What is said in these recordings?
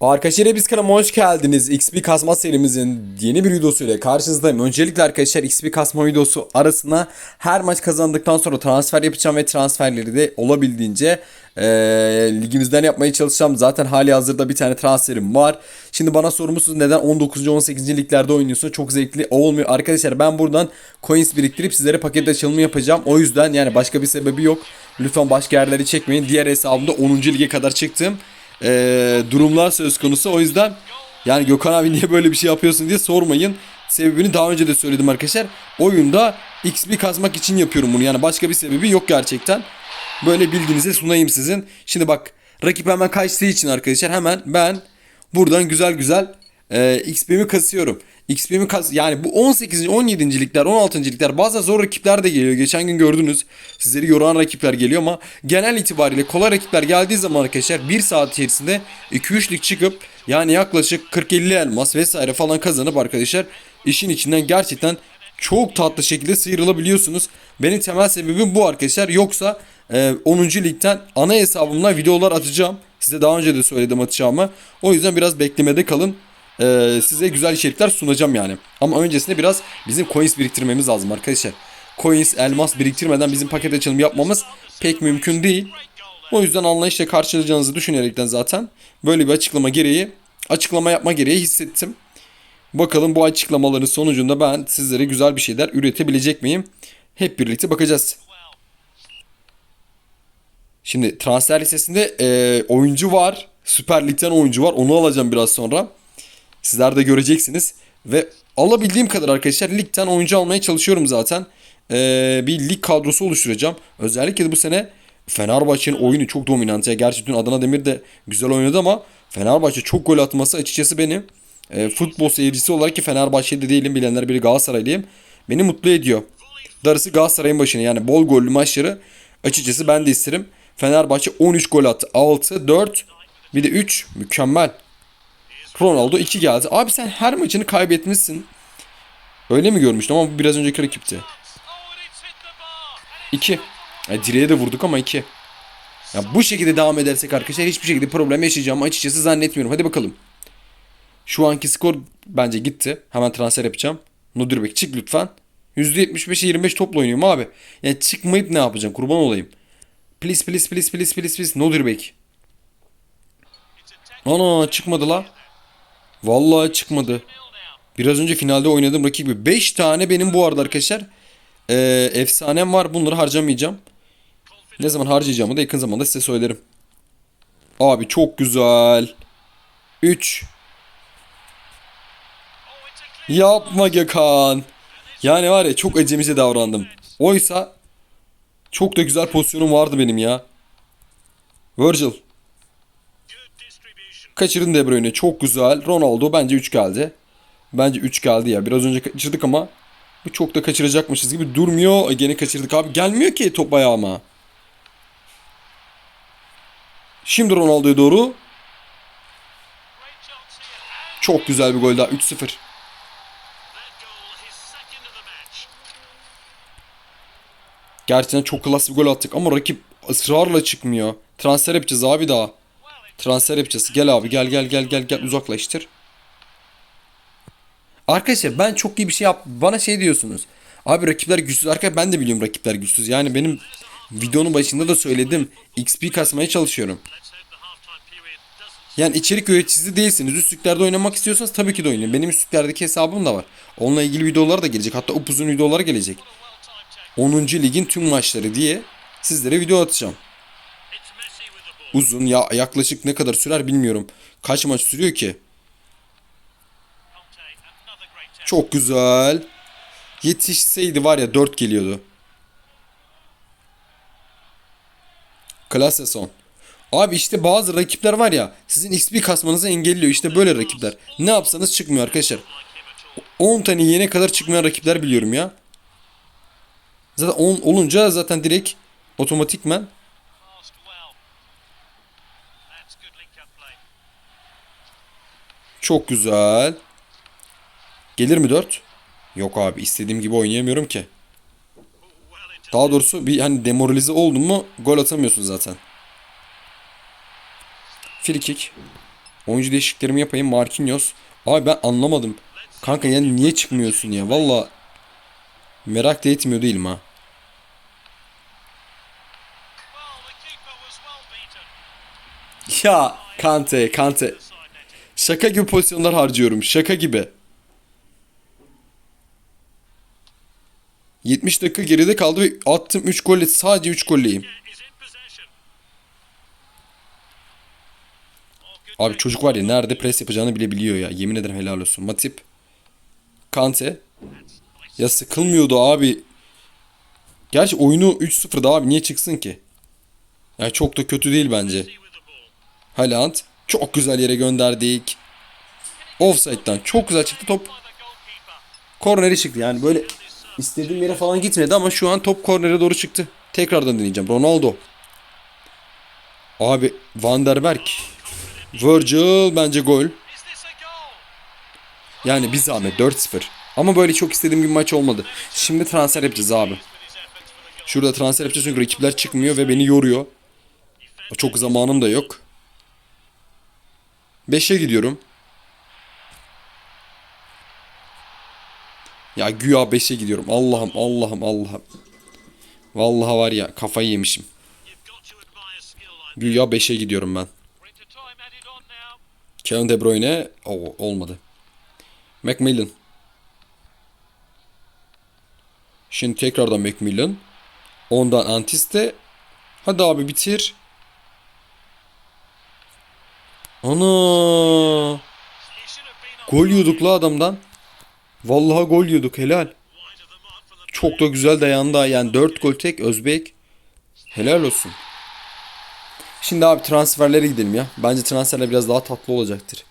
Arkadaşlar biz kanalıma hoş geldiniz. XP kasma serimizin yeni bir videosuyla karşınızdayım. Öncelikle arkadaşlar XP kasma videosu arasına her maç kazandıktan sonra transfer yapacağım ve transferleri de olabildiğince eee, ligimizden yapmaya çalışacağım. Zaten hali hazırda bir tane transferim var. Şimdi bana sormuşsunuz neden 19. 18. liglerde oynuyorsun? Çok zevkli olmuyor. Arkadaşlar ben buradan coins biriktirip sizlere paket açılımı yapacağım. O yüzden yani başka bir sebebi yok. Lütfen başka yerleri çekmeyin. Diğer hesabımda 10. lige kadar çıktım e, durumlar söz konusu. O yüzden yani Gökhan abi niye böyle bir şey yapıyorsun diye sormayın. Sebebini daha önce de söyledim arkadaşlar. Oyunda XP kazmak için yapıyorum bunu. Yani başka bir sebebi yok gerçekten. Böyle bilginize sunayım sizin. Şimdi bak rakip hemen kaçtığı için arkadaşlar hemen ben buradan güzel güzel e, XP'mi kasıyorum. XP'mi kas yani bu 18. 17. ligler 16. ligler bazen zor rakipler de geliyor. Geçen gün gördünüz. Sizleri yoran rakipler geliyor ama genel itibariyle kolay rakipler geldiği zaman arkadaşlar 1 saat içerisinde 2-3 lig çıkıp yani yaklaşık 40-50 elmas vesaire falan kazanıp arkadaşlar işin içinden gerçekten çok tatlı şekilde sıyrılabiliyorsunuz. Benim temel sebebim bu arkadaşlar. Yoksa e, 10. ligden ana hesabımla videolar atacağım. Size daha önce de söyledim atacağımı. O yüzden biraz beklemede kalın. E, size güzel içerikler sunacağım yani. Ama öncesinde biraz bizim coins biriktirmemiz lazım arkadaşlar. Coins, elmas biriktirmeden bizim paket açılımı yapmamız pek mümkün değil. O yüzden anlayışla karşılayacağınızı düşünerekten zaten böyle bir açıklama gereği, açıklama yapma gereği hissettim. Bakalım bu açıklamaların sonucunda ben sizlere güzel bir şeyler üretebilecek miyim? Hep birlikte bakacağız. Şimdi transfer listesinde e, oyuncu var. Süper Lig'den oyuncu var. Onu alacağım biraz sonra. Sizler de göreceksiniz. Ve alabildiğim kadar arkadaşlar ligden oyuncu almaya çalışıyorum zaten. E, bir lig kadrosu oluşturacağım. Özellikle de bu sene Fenerbahçe'nin oyunu çok dominant. Ya. Gerçi dün Adana Demir de güzel oynadı ama Fenerbahçe çok gol atması açıkçası beni e, futbol seyircisi olarak ki Fenerbahçe'de değilim bilenler biri Galatasaraylıyım. Beni mutlu ediyor. Darısı Galatasaray'ın başına yani bol gollü maçları açıkçası ben de isterim. Fenerbahçe 13 gol attı. 6, 4 bir de 3 mükemmel. Ronaldo 2 geldi. Abi sen her maçını kaybetmişsin. Öyle mi görmüştün ama bu biraz önceki rakipti. 2. Yani direğe de vurduk ama 2. Ya bu şekilde devam edersek arkadaşlar hiçbir şekilde problem yaşayacağımı açıkçası zannetmiyorum. Hadi bakalım. Şu anki skor bence gitti. Hemen transfer yapacağım. Nudirbek çık lütfen. %75'e 25 topla oynuyorum abi. Yani çıkmayıp ne yapacağım kurban olayım. Please please please please please please Nudirbek. Ana çıkmadı la. Vallahi çıkmadı. Biraz önce finalde oynadığım rakibi. 5 tane benim bu arada arkadaşlar. Ee, efsanem var. Bunları harcamayacağım. Ne zaman harcayacağımı da yakın zamanda size söylerim. Abi çok güzel. 3 Yapma Gökhan. Yani var ya çok acemice davrandım. Oysa çok da güzel pozisyonum vardı benim ya. Virgil. Kaçırdın De Bruyne. Çok güzel. Ronaldo bence 3 geldi. Bence 3 geldi ya. Biraz önce kaçırdık ama bu çok da kaçıracakmışız gibi durmuyor. Gene kaçırdık abi. Gelmiyor ki top ayağıma. Şimdi Ronaldo'ya doğru. Çok güzel bir gol daha. 3-0. Gerçekten çok klas bir gol attık ama rakip ısrarla çıkmıyor. Transfer yapacağız abi daha. Transfer yapacağız. Gel abi gel gel gel gel gel uzaklaştır. Arkadaşlar ben çok iyi bir şey yap. Bana şey diyorsunuz. Abi rakipler güçsüz. Arkadaşlar ben de biliyorum rakipler güçsüz. Yani benim videonun başında da söyledim. XP kasmaya çalışıyorum. Yani içerik üreticisi değilsiniz. Üstlüklerde oynamak istiyorsanız tabii ki de oynayın. Benim üstlüklerdeki hesabım da var. Onunla ilgili videolar da gelecek. Hatta upuzun videolar gelecek. 10. ligin tüm maçları diye sizlere video atacağım. Uzun ya yaklaşık ne kadar sürer bilmiyorum. Kaç maç sürüyor ki? Çok güzel. Yetişseydi var ya 4 geliyordu. Klase son. Abi işte bazı rakipler var ya sizin XP kasmanızı engelliyor. İşte böyle rakipler. Ne yapsanız çıkmıyor arkadaşlar. 10 tane yene kadar çıkmayan rakipler biliyorum ya. Zaten 10 olunca zaten direkt otomatikmen çok güzel. Gelir mi 4? Yok abi istediğim gibi oynayamıyorum ki. Daha doğrusu bir hani demoralize oldun mu gol atamıyorsun zaten. Free kick. Oyuncu değişikliklerimi yapayım. Marquinhos. Abi ben anlamadım. Kanka yani niye çıkmıyorsun ya? Valla merak da etmiyor değilim ha. Ya Kante, Kante. Şaka gibi pozisyonlar harcıyorum. Şaka gibi. 70 dakika geride kaldı ve attım 3 golle sadece 3 golleyim. Abi çocuk var ya nerede pres yapacağını bile biliyor ya. Yemin ederim helal olsun. Matip. Kante. Ya sıkılmıyordu abi. Gerçi oyunu 3-0'da abi niye çıksın ki? Ya çok da kötü değil bence. Haaland. Çok güzel yere gönderdik. Offside'dan çok güzel çıktı top. Korneri çıktı yani böyle istediğim yere falan gitmedi ama şu an top kornere doğru çıktı. Tekrardan deneyeceğim. Ronaldo. Abi Van der Berg. Virgil bence gol. Yani bir zahmet 4-0. Ama böyle çok istediğim bir maç olmadı. Şimdi transfer yapacağız abi. Şurada transfer yapacağız çünkü rakipler çıkmıyor ve beni yoruyor. Çok zamanım da yok. 5'e gidiyorum. Ya güya 5'e gidiyorum. Allah'ım Allah'ım Allah'ım. Vallahi var ya kafayı yemişim. Güya 5'e gidiyorum ben. Kevin De Bruyne Oo, olmadı. Macmillan. Şimdi tekrardan Macmillan. Ondan Antiste. Hadi abi bitir. Ana! Gol yiyorduk la adamdan. Vallahi gol yiyorduk helal. Çok da güzel dayandı. Yani 4 gol tek Özbek. Helal olsun. Şimdi abi transferlere gidelim ya. Bence transferler biraz daha tatlı olacaktır.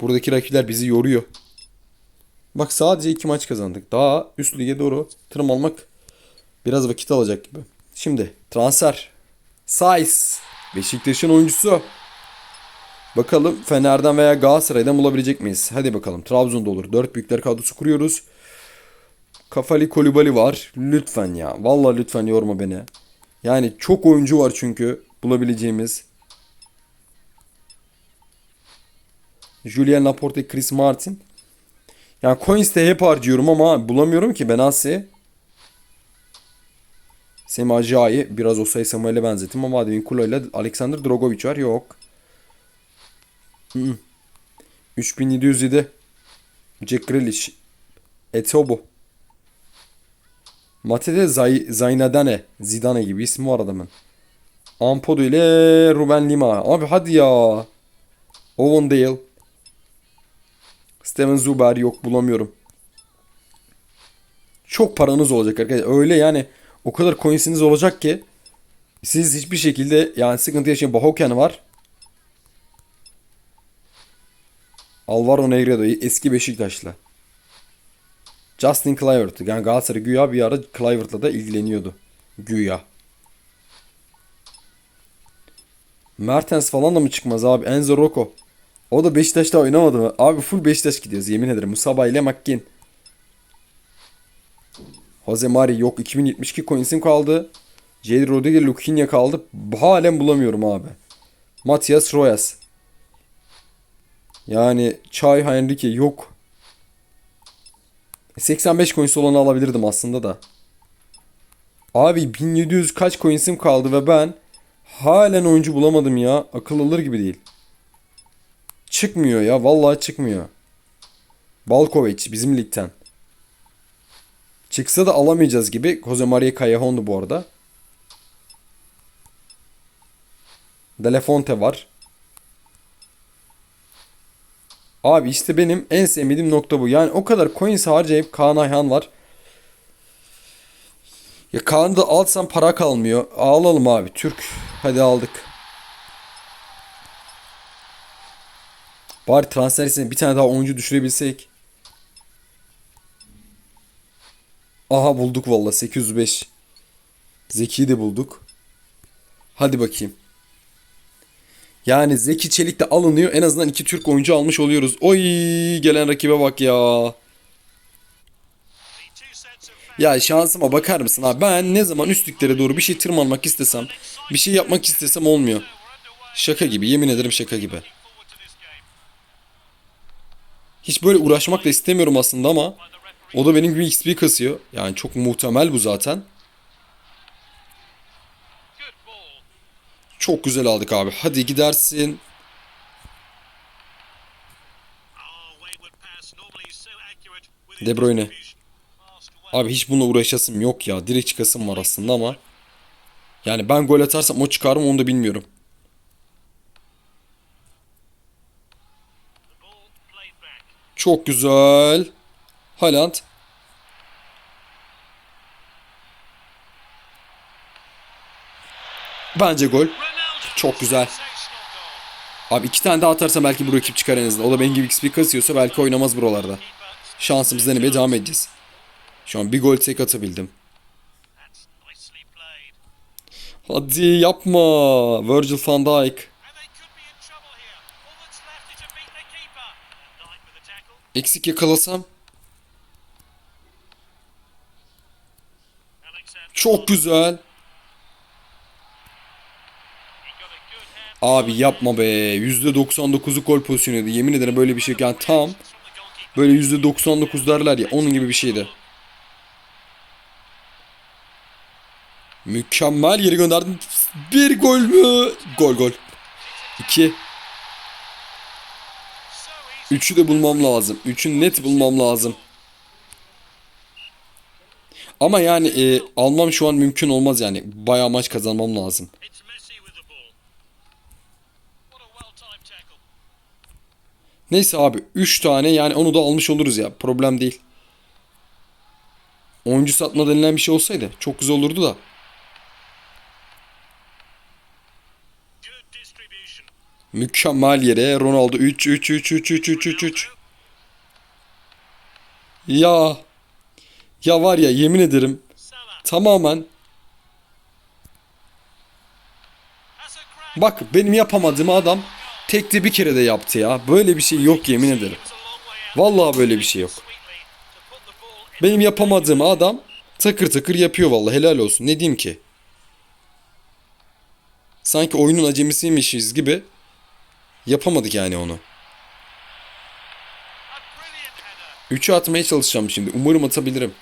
Buradaki rakipler bizi yoruyor. Bak sadece iki maç kazandık. Daha üst lige doğru tırmanmak biraz vakit alacak gibi. Şimdi transfer. Saiz. Beşiktaş'ın oyuncusu. Bakalım Fener'den veya Galatasaray'dan bulabilecek miyiz? Hadi bakalım. Trabzon'da olur. Dört büyükler kadrosu kuruyoruz. Kafali Kolibali var. Lütfen ya. Vallahi lütfen yorma beni. Yani çok oyuncu var çünkü bulabileceğimiz. Julian Laporte, Chris Martin. Yani Coins'te hep harcıyorum ama bulamıyorum ki Benassi. Semi Ajayi biraz Osay Samuel'e benzettim ama Adevin Kula ile Alexander Drogovic var. Yok. Hı -hı. 3707 Jack Grealish Etobo Matete Zay Zaynadane Zidane gibi ismi var adamın. Ampodo ile Ruben Lima. Abi hadi ya. Owen Dale. Steven Zuber yok bulamıyorum. Çok paranız olacak arkadaşlar. Öyle yani o kadar coinsiniz olacak ki siz hiçbir şekilde yani sıkıntı yaşayan Bahoken var. Alvaro Negredo eski Beşiktaşlı. Justin Kluivert. Yani Galatasaray güya bir ara Kluivert'la da ilgileniyordu. Güya. Mertens falan da mı çıkmaz abi? Enzo Rocco. O da Beşiktaş'ta oynamadı mı? Abi full Beşiktaş gidiyoruz yemin ederim. Musaba ile Makkin. Jose Mari yok. 2072 coins'im kaldı. Jadon Rodriguez Luquinha kaldı. Halen bulamıyorum abi. Matias Royas. Yani Çay Henrique yok. 85 coins olanı alabilirdim aslında da. Abi 1700 kaç coins'im kaldı ve ben halen oyuncu bulamadım ya. Akıl alır gibi değil. Çıkmıyor ya. Vallahi çıkmıyor. Balkovic bizim ligden. Çıksa da alamayacağız gibi. Jose Maria Callejon'du bu arada. Delefonte var. Abi işte benim en sevmediğim nokta bu. Yani o kadar coins harcayıp Kaan Ayhan var. Ya Kaan'ı da alsam para kalmıyor. Alalım abi. Türk. Hadi aldık. Bari transfer listesine bir tane daha oyuncu düşürebilsek. Aha bulduk valla 805. Zeki'yi de bulduk. Hadi bakayım. Yani Zeki Çelik de alınıyor. En azından iki Türk oyuncu almış oluyoruz. Oy gelen rakibe bak ya. Ya şansıma bakar mısın abi? Ben ne zaman üstlüklere doğru bir şey tırmanmak istesem, bir şey yapmak istesem olmuyor. Şaka gibi, yemin ederim şaka gibi. Hiç böyle uğraşmak da istemiyorum aslında ama o da benim gibi XP kasıyor. Yani çok muhtemel bu zaten. Çok güzel aldık abi. Hadi gidersin. De Bruyne. Abi hiç bununla uğraşasım yok ya. Direkt çıkasım var aslında ama. Yani ben gol atarsam o çıkar mı onu da bilmiyorum. Çok güzel. Haaland. Bence gol. Çok güzel. Abi iki tane daha atarsam belki bu rakip çıkar en azından. O da benim gibi XP kasıyorsa belki oynamaz buralarda. Şansımız denemeye devam edeceğiz. Şu an bir gol tek atabildim. Hadi yapma. Virgil van Dijk. And they could be Abi yapma be. %99'luk gol pozisyonuydu. Yemin ederim böyle bir şey. Yani tam böyle %99 derler ya onun gibi bir şeydi. Mükemmel yeri gönderdim. Bir gol mü? Gol gol. İki. Üçü de bulmam lazım. Üçünü net bulmam lazım. Ama yani e, almam şu an mümkün olmaz yani. Bayağı maç kazanmam lazım. Neyse abi 3 tane yani onu da almış oluruz ya. Problem değil. Oyuncu satma denilen bir şey olsaydı çok güzel olurdu da. Mükemmel yere Ronaldo 3 3 3 3 3 3 3 3. Ya. Ya var ya yemin ederim tamamen bak benim yapamadığımı adam tekte bir kere de yaptı ya. Böyle bir şey yok yemin ederim. Vallahi böyle bir şey yok. Benim yapamadığımı adam takır takır yapıyor vallahi helal olsun. Ne diyeyim ki? Sanki oyunun acemisiymişiz gibi yapamadık yani onu. 3'ü atmaya çalışacağım şimdi. Umarım atabilirim.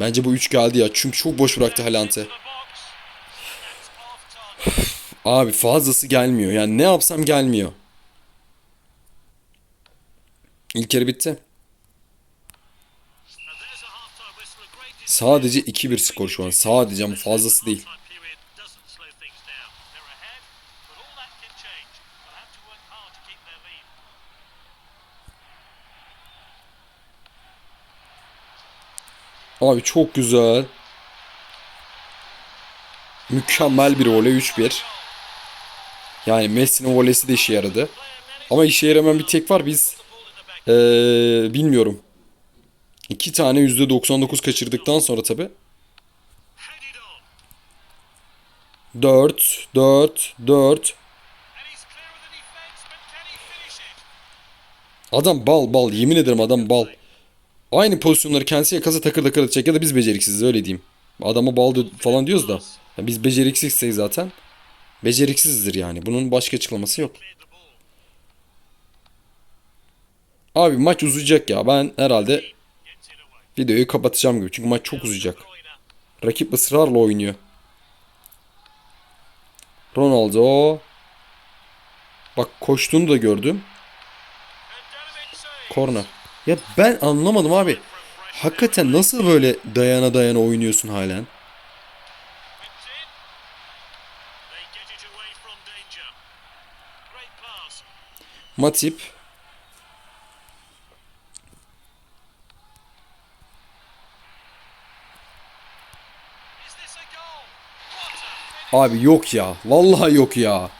Bence bu 3 geldi ya. Çünkü çok boş bıraktı Haaland'ı. Abi fazlası gelmiyor. Yani ne yapsam gelmiyor. İlk yarı bitti. Sadece 2-1 skor şu an. Sadece ama fazlası değil. Abi çok güzel. Mükemmel bir voley 3-1. Yani Messi'nin voleysi de işe yaradı. Ama işe yaramayan bir tek var biz ee, bilmiyorum. İki tane %99 kaçırdıktan sonra tabi. Headed on. 4, 4, 4. And he's clear of the defence, but can he finish it? Adam bal bal yemin ederim adam bal. Aynı pozisyonları kendisi yakasa takır takır atacak ya da biz beceriksiziz öyle diyeyim. Adama bal falan diyoruz da. Ya biz beceriksizsek zaten. Beceriksizizdir yani. Bunun başka açıklaması yok. Abi maç uzayacak ya. Ben herhalde videoyu kapatacağım gibi. Çünkü maç çok uzayacak. Rakip ısrarla oynuyor. Ronaldo. Bak koştuğunu da gördüm. Korna. Ya ben anlamadım abi. Hakikaten nasıl böyle dayana dayana oynuyorsun halen? Matip. Abi yok ya. Vallahi yok ya.